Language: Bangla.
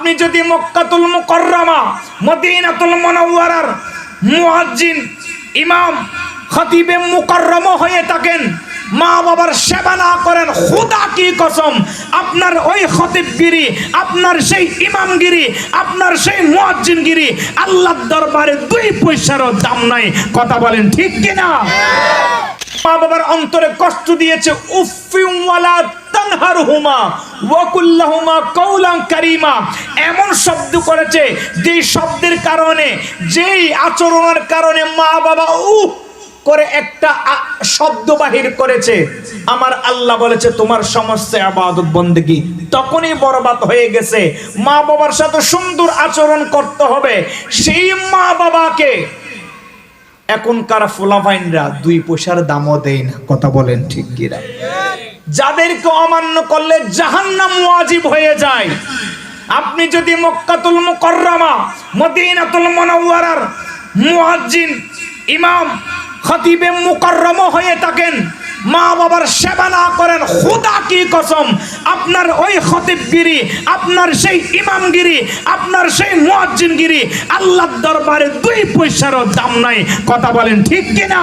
আপনি যদি মক্কাতুল মুকাররমা, মদিনাতুল মুনাওয়ারার মুয়াজ্জিন, ইমাম, খতিবে মুকাররম হয়ে থাকেন মা বাবার সেবা না করেন, খুদা কি কসম? আপনার ওই খতিবগিরি, আপনার সেই ইমামগিরি, আপনার সেই মুয়াজ্জিনগিরি, আল্লাহর দরবারে দুই পয়সারও দাম নাই। কথা বলেন ঠিক কিনা? মা বাবার অন্তরে কষ্ট দিয়েছে উফিওয়ালা তানহার হুমা ওয়াকুল্লাহুমা কৌলাং কারিমা। এমন শব্দ করেছে যেই শব্দের কারণে, যেই আচরণের কারণে মা বাবা উফ করে একটা শব্দ বাহির করেছে। আমার আল্লাহ বলেছে, তোমার সমস্ত আবাদত বন্দেগি। তখনই বরবাদ হয়ে গেছে। মা বাবার সাথে সুন্দর আচরণ করতে হবে। সেই মা বাবাকে এখনকার ফোলাফাইনরা দুই পয়সার দামও দেয় না। কথা বলেন ঠিক কিরা যাদেরকে অমান্য করলে জাহান্নাম ওয়াজিব হয়ে যায়। আপনি যদি মক্কাতুল মুকাররমা, মদিনাতুল মুনাওয়ারার মুয়াজ্জিন, ইমাম, খতিবে মুকাররম হয়ে থাকেন, মা বাবার সেবা না করেন, খুদা কি কসম? আপনার ওই খতিবগিরি, আপনার সেই ইমামগিরি, আপনার সেই মুয়াজ্জিনগিরি, আল্লাহর দরবারে দুই পয়সারও দাম নাই। কথা বলেন ঠিক কিনা?